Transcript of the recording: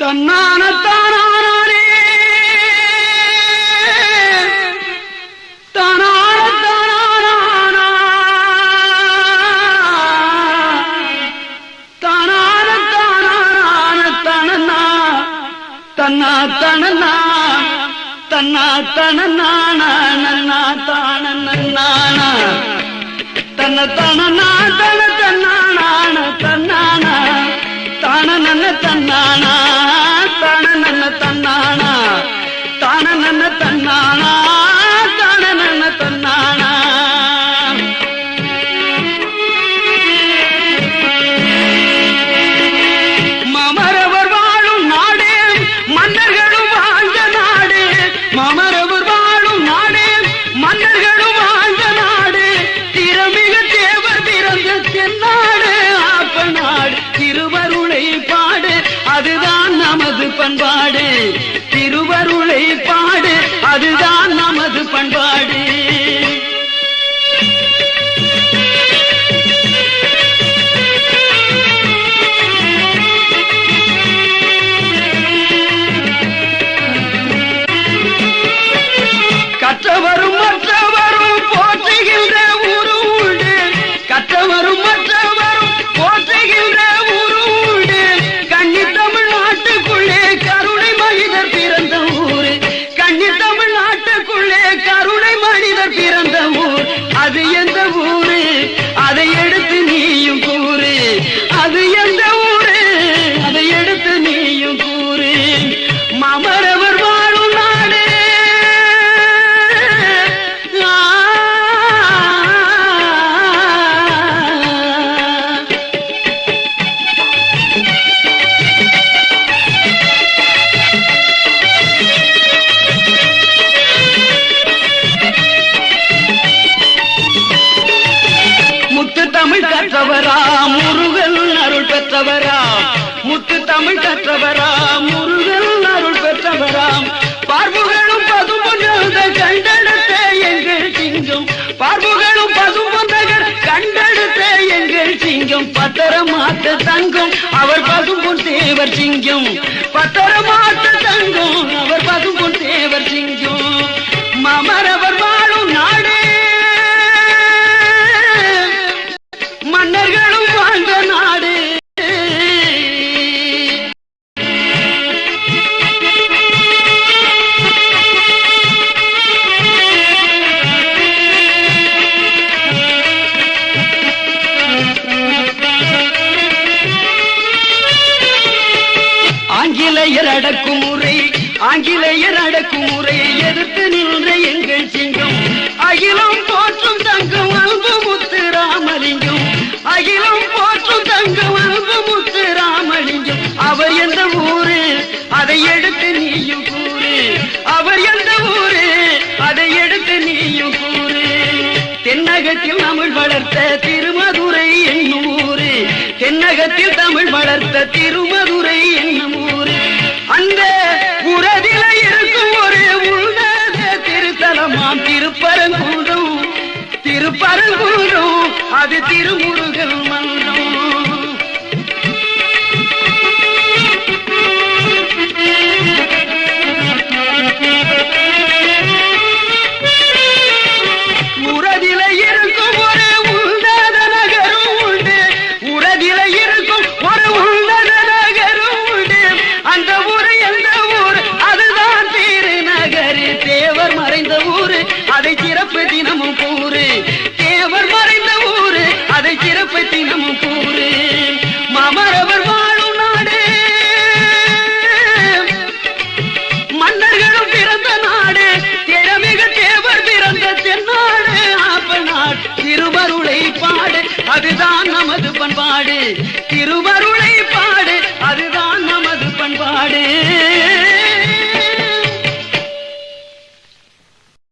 தன்னான தானானே தானான தானானா தானான தானான தனனா தன்னா தனனா தன்னா தனநானா நன்னா தான நன்னானா தன்ன தனனா தன தன்னானான தன்னானா தான நன்ன தன்னானா நமது அது பெற்றவராம் முத்து தமிழ் கற்றவராம் முருகன் அருள் பெற்றவராம் பார்வுகளும் பதுமுந்த கண்டனத்தை எங்கள் சிங்கம். பார்வுகளும் பதுமுந்தகர் கண்டனத்தை எங்கள் சிங்கம். பத்தரமாத்த தங்கும் அவர் பதும்பொன் தேவர் சிங்கம். பத்தரமாத்த தங்கும் அவர் பதும் ஆங்கிலேயர் அடக்குமுறை ஆங்கிலேயர் அடக்குமுறை எதிர்த்து நின்ற எங்கள் சிங்கம். அகிலம் போற்றும் தங்கம் அன்பு முத்து ராமலிங்கம். அகிலம் போற்றும் தங்கம் அன்பு முத்து ராமலிங்கம். அவர் எந்த ஊரு அதை எடுத்து நீயும் கூறு. அவர் எந்த ஊரு அதை எடுத்து நீயும் கூறு. தென்னகத்தில் தமிழ் வளர்த்த திருமதுரை என்னும் ஊரு. தென்னகத்தில் தமிழ் வளர்த்த திருமதுரை என்னும் திருப்பரங்குன்றம் அது திருமுருகன் மன்றம் அதுதான் நமது பண்பாடு. திருவருளை பாடு. அதுதான் நமது பண்பாடு.